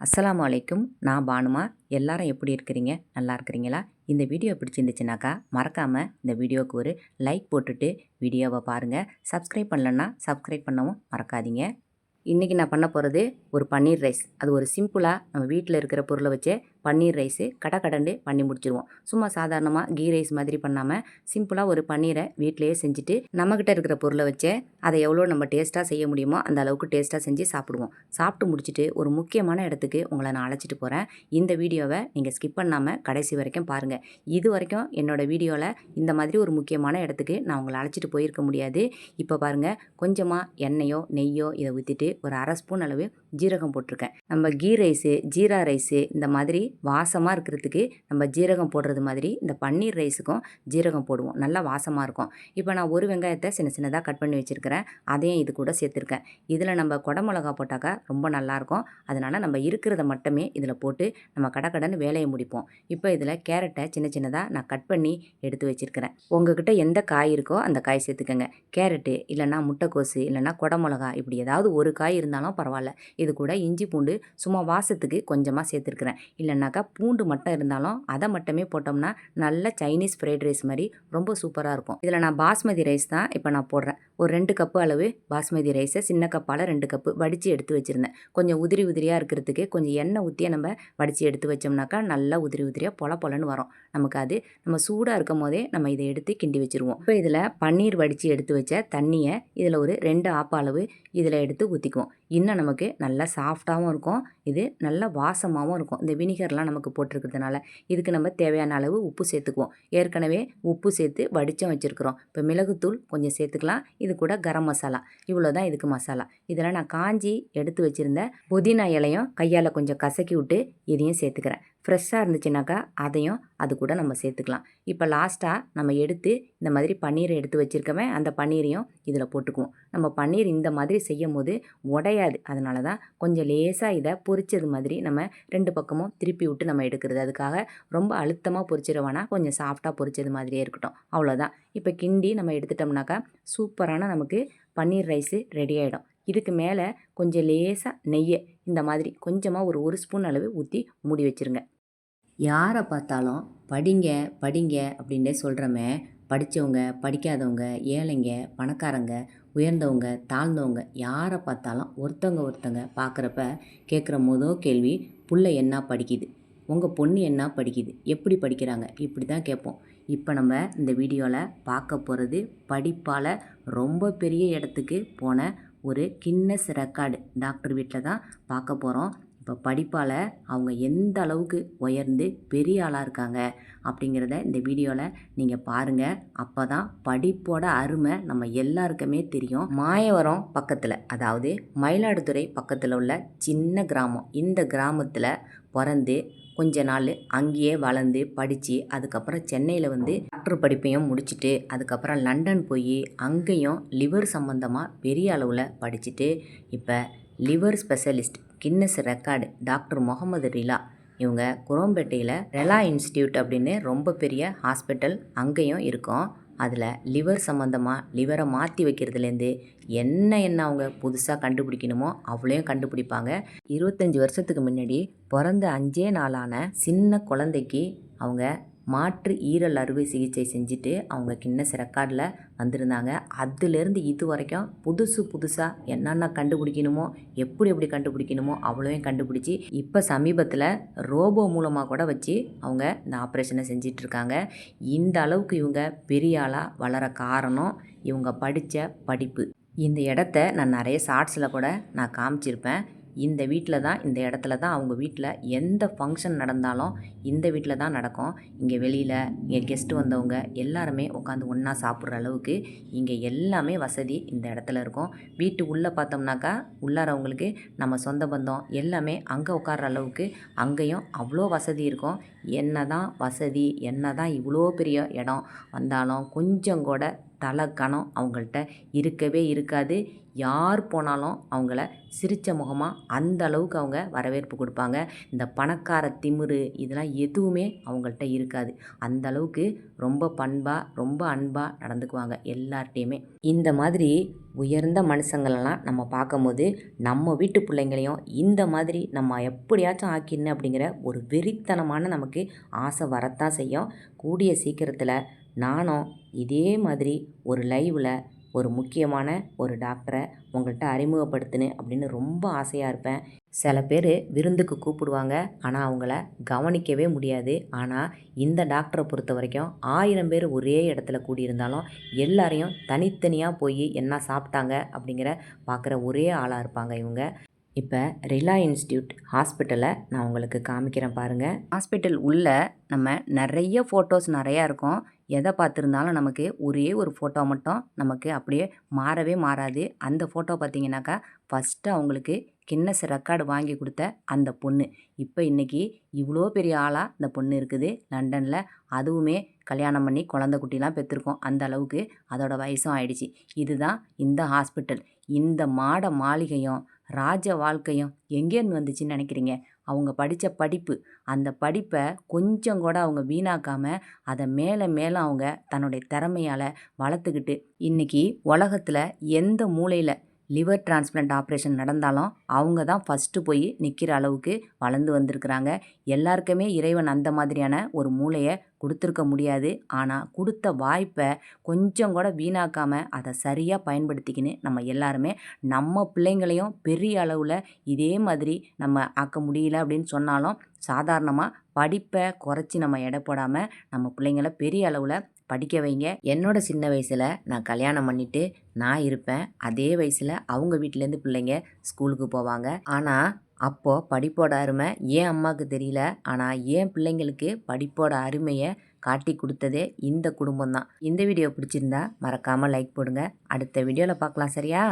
அஸ்லாம் வலைக்கும் நான் பானுமா. எல்லாரும் எப்படி இருக்கிறீங்க? நல்லா இருக்கிறீங்களா? இந்த வீடியோ பிடிச்சிருந்துச்சுனாக்கா மறக்காமல் இந்த வீடியோவுக்கு ஒரு லைக் போட்டுட்டு வீடியோவை பாருங்கள் சப்ஸ்கிரைப் பண்ணலன்னா சப்ஸ்கிரைப் பண்ணவும் மறக்காதீங்க. இன்றைக்கி நான் பண்ண போகிறது ஒரு பன்னீர் ரைஸ். அது ஒரு சிம்பிளாக நம்ம வீட்டில் இருக்கிற பொருளை வச்சே பன்னீர் ரைஸு கடை பண்ணி முடிச்சிருவோம். சும்மா சாதாரணமாக கீ ரைஸ் மாதிரி பண்ணாமல் சிம்பிளாக ஒரு பன்னீரை வீட்டிலேயே செஞ்சுட்டு நம்மக்கிட்ட இருக்கிற பொருளை வச்சே அதை எவ்வளோ நம்ம டேஸ்ட்டாக செய்ய முடியுமோ அந்த அளவுக்கு டேஸ்ட்டாக செஞ்சு சாப்பிடுவோம். சாப்பிட்டு முடிச்சுட்டு ஒரு முக்கியமான இடத்துக்கு உங்களை நான் அழைச்சிட்டு போகிறேன் இந்த வீடியோவை நீங்கள் ஸ்கிப் பண்ணாமல் கடைசி வரைக்கும் பாருங்கள் இது வரைக்கும் என்னோடய வீடியோவில் இந்த மாதிரி ஒரு முக்கியமான இடத்துக்கு நான் உங்களை அழைச்சிட்டு போயிருக்க முடியாது. இப்போ பாருங்கள் கொஞ்சமாக எண்ணெயோ நெய்யோ இதை ஊற்றிட்டு ஒரு அரை ஸ்பூன் அளவு ஜீரகம் போட்டிருக்கேன். நம்ம கீ ரைஸு ஜீரா ரைஸு இந்த மாதிரி வாசமாக இருக்கிறதுக்கு நம்ம ஜீரகம் போடுறது மாதிரி இந்த பன்னீர் ரைஸுக்கும் ஜீரகம் போடுவோம். நல்லா வாசமாக இருக்கும். இப்போ நான் ஒரு வெங்காயத்தை சின்ன சின்னதாக கட் பண்ணி வச்சுருக்கிறேன். அதையும் இது கூட சேர்த்துருக்கேன். இதில் நம்ம குடமிளகா போட்டாக்கா ரொம்ப நல்லாயிருக்கும் அதனால் நம்ம இருக்கிறத மட்டுமே இதில் போட்டு நம்ம கடக்கடன்னு வேலையை முடிப்போம். இப்போ இதில் கேரட்டை சின்ன சின்னதாக நான் கட் பண்ணி எடுத்து வச்சுருக்கிறேன். உங்ககிட்ட எந்த காய் இருக்கோ அந்த காய் சேர்த்துக்கோங்க. கேரட்டு இல்லைன்னா முட்டைக்கோசு இல்லைனா குடமிளகா இப்படி ஏதாவது ஒரு காய் இருந்தாலும் பரவாயில்ல. இது கூட இஞ்சி பூண்டு சும்மா வாசத்துக்கு கொஞ்சமாக சேர்த்துருக்குறேன். இல்லைனாக்கா பூண்டு மட்டும் இருந்தாலும் அதை மட்டுமே போட்டோம்னா நல்ல சைனீஸ் ஃப்ரைட் ரைஸ் மாதிரி ரொம்ப சூப்பராக இருக்கும். இதில் நான் பாஸ்மதி ரைஸ் தான் இப்போ நான் போடுறேன். ஒரு ரெண்டு கப்பு அளவு பாஸ்மதி ரைஸை சின்ன கப்பால் ரெண்டு கப்பு வடித்து எடுத்து வச்சுருந்தேன். கொஞ்சம் உதிரி உதிரியாக இருக்கிறதுக்கு கொஞ்சம் எண்ணெய் ஊற்றியே நம்ம வடித்து எடுத்து வச்சோம்னாக்கா நல்லா உதிரி உதிரியாக பொல பொலன்னு வரும். நமக்கு அது நம்ம சூடாக இருக்கும் போதே நம்ம இதை எடுத்து கிண்டி வச்சுருவோம். இப்போ இதில் பன்னீர் வடித்து எடுத்து வச்ச தண்ணியை இதில் ஒரு ரெண்டு ஆப்ப அளவு இதில் எடுத்து ஊற்றிக்குவோம் இன்னும் நமக்கு நல்லா சாஃப்டாகவும் இருக்கும். இது நல்ல வாசமாகவும் இருக்கும். இந்த வினிகர்லாம் நமக்கு போட்டிருக்கிறதுனால இதுக்கு நம்ம தேவையான அளவு உப்பு சேர்த்துக்குவோம். ஏற்கனவே உப்பு சேர்த்து வடித்தும் வச்சுருக்குறோம். இப்போ மிளகுத்தூள் கொஞ்சம் சேர்த்துக்கலாம். இது கூட கரம் மசாலா. இவ்வளோ தான் இதுக்கு மசாலா. இதெல்லாம் நான் காஞ்சி எடுத்து வச்சுருந்த புதினா இலையும் கையால் கொஞ்சம் கசக்கி விட்டு இதையும் சேர்த்துக்கிறேன். ஃப்ரெஷ்ஷாக இருந்துச்சுனாக்கா அதையும் அது கூட நம்ம சேர்த்துக்கலாம். இப்போ லாஸ்ட்டாக நம்ம எடுத்து இந்த மாதிரி பன்னீரை எடுத்து வச்சுருக்கவே அந்த பன்னீரையும் இதில் போட்டுக்குவோம். நம்ம பன்னீர் இந்த மாதிரி செய்யும் போது உடையாது. அதனால தான் கொஞ்சம் லேசாக இதை பொரிச்சது மாதிரி நம்ம ரெண்டு பக்கமும் திருப்பி விட்டு நம்ம எடுக்கிறது. அதுக்காக ரொம்ப அழுத்தமாக பொரிச்சிட கொஞ்சம் சாஃப்டாக பொரிச்சது மாதிரியே இருக்கட்டும். அவ்வளோதான் இப்போ கிண்டி நம்ம எடுத்துட்டோம்னாக்கா சூப்பரான நமக்கு பன்னீர் ரைஸு ரெடி ஆகிடும் இதுக்கு மேலே கொஞ்சம் லேசாக நெய்யை இந்த மாதிரி கொஞ்சமாக ஒரு ஒரு ஸ்பூன் அளவு ஊற்றி மூடி வச்சுருங்க. யாரை பார்த்தாலும் படிங்க படிங்க அப்படின்னே சொல்கிறோமே படித்தவங்க படிக்காதவங்க ஏழைங்க பணக்காரங்க உயர்ந்தவங்க தாழ்ந்தவங்க யாரை பார்த்தாலும் ஒருத்தவங்க ஒருத்தவங்க பார்க்குறப்ப கேட்குற மொதல் கேள்வி புள்ள என்ன படிக்குது? உங்கள் பொண்ணு என்ன படிக்குது? எப்படி படிக்கிறாங்க? இப்படி தான் கேட்போம். இப்போ நம்ம இந்த வீடியோவில் பார்க்க போகிறது படிப்பால் ரொம்ப பெரிய இடத்துக்கு போன ஒரு கின்னஸ் ரெக்கார்டு டாக்டர் வீட்டில் தான் பார்க்க போகிறோம் இப்போ படிப்பால் அவங்க எந்த அளவுக்கு உயர்ந்து பெரிய ஆளாக இருக்காங்க அப்படிங்கிறத இந்த வீடியோவில் நீங்கள் பாருங்கள் அப்போ தான் படிப்போட அருமை நம்ம எல்லாருக்குமே தெரியும். மாயவரம் பக்கத்தில் அதாவது மயிலாடுதுறை பக்கத்தில் உள்ள சின்ன கிராமம். இந்த கிராமத்தில் பிறந்து கொஞ்ச நாள் அங்கேயே வளர்ந்து படித்து அதுக்கப்புறம் சென்னையில் வந்து டாக்டர் படிப்பையும் முடிச்சுட்டு அதுக்கப்புறம் லண்டன் போய் அங்கேயும் லிவர் சம்மந்தமாக பெரிய அளவில் படிச்சுட்டு இப்போ liver specialist Guinness record doctor Mohamed Rela. இவங்க குரோம்பேட்டையில் ரெலா இன்ஸ்டியூட் அப்படின்னு ரொம்ப பெரிய ஹாஸ்பிட்டல் அங்கேயும் இருக்கும். அதில் லிவர் சம்மந்தமாக லிவரை மாற்றி வைக்கிறதுலேருந்து என்ன என்ன அவங்க புதுசாக கண்டுபிடிக்கணுமோ அவ்வளோயும் கண்டுபிடிப்பாங்க. இருபத்தஞ்சி வருஷத்துக்கு முன்னாடி பிறந்த அஞ்சே நாளான சின்ன குழந்தைக்கு அவங்க மாற்று ஈரல் அறுவை சிகிச்சை செஞ்சுட்டு அவங்க கின்னஸ் ரெக்கார்டில் வந்திருந்தாங்க. அதுலேருந்து இது வரைக்கும் புதுசு புதுசாக என்னென்ன கண்டுபிடிக்கணுமோ எப்படி எப்படி கண்டுபிடிக்கணுமோ அவ்வளோவையும் கண்டுபிடிச்சி இப்போ சமீபத்தில் ரோபோ மூலமாக கூட வச்சு அவங்க இந்த ஆப்ரேஷனை செஞ்சிட்ருக்காங்க. இந்த அளவுக்கு இவங்க பெரிய ஆளாக வளர காரணம் இவங்க படித்த படிப்பு. இந்த இடத்த நான் நிறைய ஷார்ட்ஸில் கூட நான் காமிச்சிருப்பேன். இந்த வீட்டில் தான் இந்த இடத்துல தான் அவங்க வீட்டில் எந்த ஃபங்க்ஷன் நடந்தாலும் இந்த வீட்டில் தான் நடக்கும். இங்கே வெளியில் இங்கே கெஸ்ட்டு வந்தவங்க எல்லாருமே உட்காந்து ஒன்றா சாப்பிட்ற அளவுக்கு இங்கே எல்லாமே வசதி இந்த இடத்துல இருக்கும். வீட்டு உள்ளே பார்த்தோம்னாக்கா உள்ளாரவங்களுக்கு நம்ம சொந்த பந்தம் எல்லாமே அங்கே உட்கார்ற அளவுக்கு அங்கேயும் அவ்வளோ வசதி இருக்கும். என்ன தான் வசதி என்ன தான் இவ்வளோ பெரிய இடம் வந்தாலும் கொஞ்சம் கூட தலைக்கணம் அவங்கள்ட்ட இருக்கவே இருக்காது. யார் போனாலும் அவங்கள சிரித்த முகமாக அந்த அளவுக்கு அவங்க வரவேற்பு கொடுப்பாங்க. இந்த பணக்கார திமிரு இதெல்லாம் எதுவுமே அவங்கள்ட்ட இருக்காது. அந்த அளவுக்கு ரொம்ப பண்பாக ரொம்ப அன்பாக நடந்துக்குவாங்க எல்லார்ட்டையுமே. இந்த மாதிரி உயர்ந்த மனுஷங்களெல்லாம் நம்ம பார்க்கும்போது நம்ம வீட்டு பிள்ளைங்களையும் இந்த மாதிரி நம்ம எப்படியாச்சும் ஆக்கிடணும் அப்படிங்கிற ஒரு வெறித்தனமான நமக்கு ஆசை வரத்தான் செய்யும். கூடிய சீக்கிரத்தில் நானும் இதே மாதிரி ஒரு லைவில் ஒரு முக்கியமான ஒரு டாக்டரை உங்கள்கிட்ட அறிமுகப்படுத்தினேன் அப்படின்னு ரொம்ப ஆசையாக இருப்பேன். சில பேர் விருந்துக்கு கூப்பிடுவாங்க. ஆனால் அவங்கள கவனிக்கவே முடியாது. ஆனால் இந்த டாக்டரை பொறுத்த வரைக்கும் ஆயிரம் பேர் ஒரே இடத்துல கூடியிருந்தாலும் எல்லாரையும் தனித்தனியாக போய் என்ன சாப்பிட்டாங்க அப்படிங்கிற பார்க்குற ஒரே ஆளாக இருப்பாங்க இவங்க. இப்போ ரிலா இன்ஸ்டியூட் ஹாஸ்பிட்டலை நான் உங்களுக்கு காமிக்கிறேன் பாருங்கள் ஹாஸ்பிட்டல் உள்ள நம்ம நிறைய ஃபோட்டோஸ் நிறையா இருக்கும். எதை பார்த்துருந்தாலும் நமக்கு ஒரே ஒரு ஃபோட்டோ மட்டும் நமக்கு அப்படியே மாறவே மாறாது. அந்த ஃபோட்டோ பார்த்தீங்கன்னாக்கா ஃபஸ்ட்டு அவங்களுக்கு கின்னஸ் ரெக்கார்டு வாங்கி கொடுத்த அந்த பொண்ணு. இப்போ இன்றைக்கி இவ்வளோ பெரிய ஆளாக இந்த பொண்ணு இருக்குது. லண்டனில் அதுவுமே கல்யாணம் பண்ணி குழந்த குட்டிலாம் பெற்றிருக்கோம். அந்த அளவுக்கு அதோடய வயசும் ஆயிடுச்சு. இதுதான் இந்த ஹாஸ்பிட்டல் இந்த மாட மாளிகையும் ராஜ வாழ்க்கையும் எங்கேருந்து வந்துச்சுன்னு நினைக்கிறீங்க? அவங்க படித்த படிப்பு அந்த படிப்பை கொஞ்சம் கூட அவங்க வீணாக்காமல் அதை மேலே மேலே அவங்க தன்னுடைய திறமையால் வளர்த்துக்கிட்டு இன்றைக்கி உலகத்தில் எந்த மூலையில் லிவர் டிரான்ஸ்பிளண்ட் ஆப்ரேஷன் நடந்தாலும் அவங்க தான் ஃபஸ்ட்டு போய் நிற்கிற அளவுக்கு வளர்ந்து வந்திருக்கிறாங்க. எல்லாருக்குமே இறைவன் அந்த மாதிரியான ஒரு மூளையை கொடுத்துருக்க முடியாது. ஆனால் கொடுத்த வாய்ப்பை கொஞ்சம் கூட வீணாக்காமல் அதை சரியாக பயன்படுத்திக்கின்னு நம்ம எல்லாருமே நம்ம பிள்ளைங்களையும் பெரிய அளவில் இதே மாதிரி நம்ம ஆக்க முடியல அப்படின்னு சொன்னாலும் சாதாரணமாக படிப்பை குறைச்சி நம்ம எடை போடாமல் நம்ம பிள்ளைங்களை பெரிய அளவில் படிக்க வைங்க. என்னோட சின்ன வயசில் நான் கல்யாணம் பண்ணிவிட்டு நான் இருப்பேன். அதே வயசில் அவங்க வீட்டிலேருந்து பிள்ளைங்க ஸ்கூலுக்கு போவாங்க. ஆனால் அப்போது படிப்போட அருமை ஏன் அம்மாவுக்கு தெரியல? ஆனால் ஏன் பிள்ளைங்களுக்கு படிப்போட அருமையை காட்டி கொடுத்ததே இந்த குடும்பம் தான் இந்த வீடியோ பிடிச்சிருந்தா மறக்காமல் லைக் போடுங்க. அடுத்த வீடியோவில் பார்க்கலாம் சரியா?